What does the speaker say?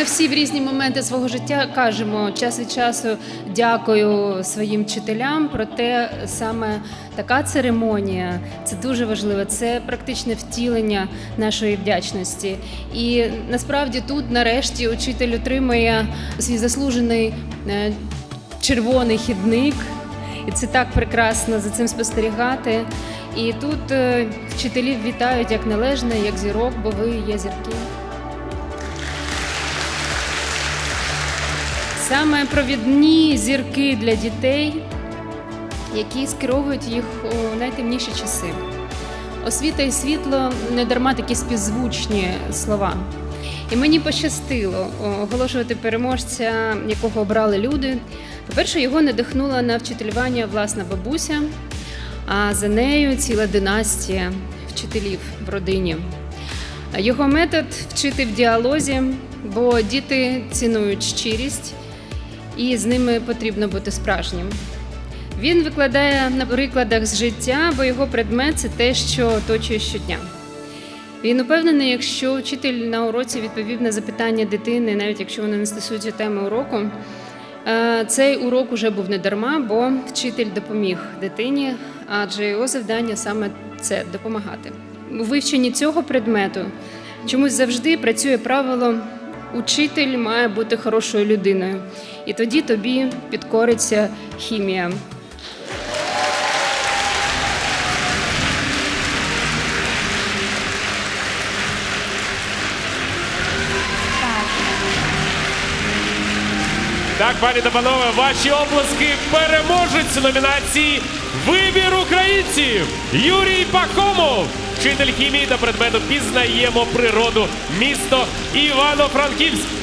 Ми всі в різні моменти свого життя кажемо час від часу дякую своїм вчителям. Проте саме така церемонія це дуже важливо. Це практичне втілення нашої вдячності. І насправді тут, нарешті, учитель отримує свій заслужений е, червоний хідник. І це так прекрасно за цим спостерігати. І тут е, вчителів вітають як належне, як зірок, бо ви є зірки. Саме провідні зірки для дітей, які скеровують їх у найтемніші часи. Освіта і світло не дарма такі співзвучні слова. І мені пощастило оголошувати переможця, якого обрали люди. По-перше, його надихнула на вчителювання власна бабуся, а за нею ціла династія вчителів в родині. Його метод вчити в діалозі, бо діти цінують щирість, і з ними потрібно бути справжнім. Він викладає на прикладах з життя, бо його предмет це те, що оточує щодня. Він упевнений, якщо вчитель на уроці відповів на запитання дитини, навіть якщо воно не стосується теми уроку, е, цей урок уже був не дарма, бо вчитель допоміг дитині, адже його завдання саме це допомагати. У вивченні цього предмету чомусь завжди працює правило учитель має бути хорошою людиною, і тоді тобі підкориться хімія. Так, пані та панове, ваші оплески переможець номінації Вибір українців! Юрій Пахомов, вчитель хімії та предмету пізнаємо природу, місто Івано-Франківськ.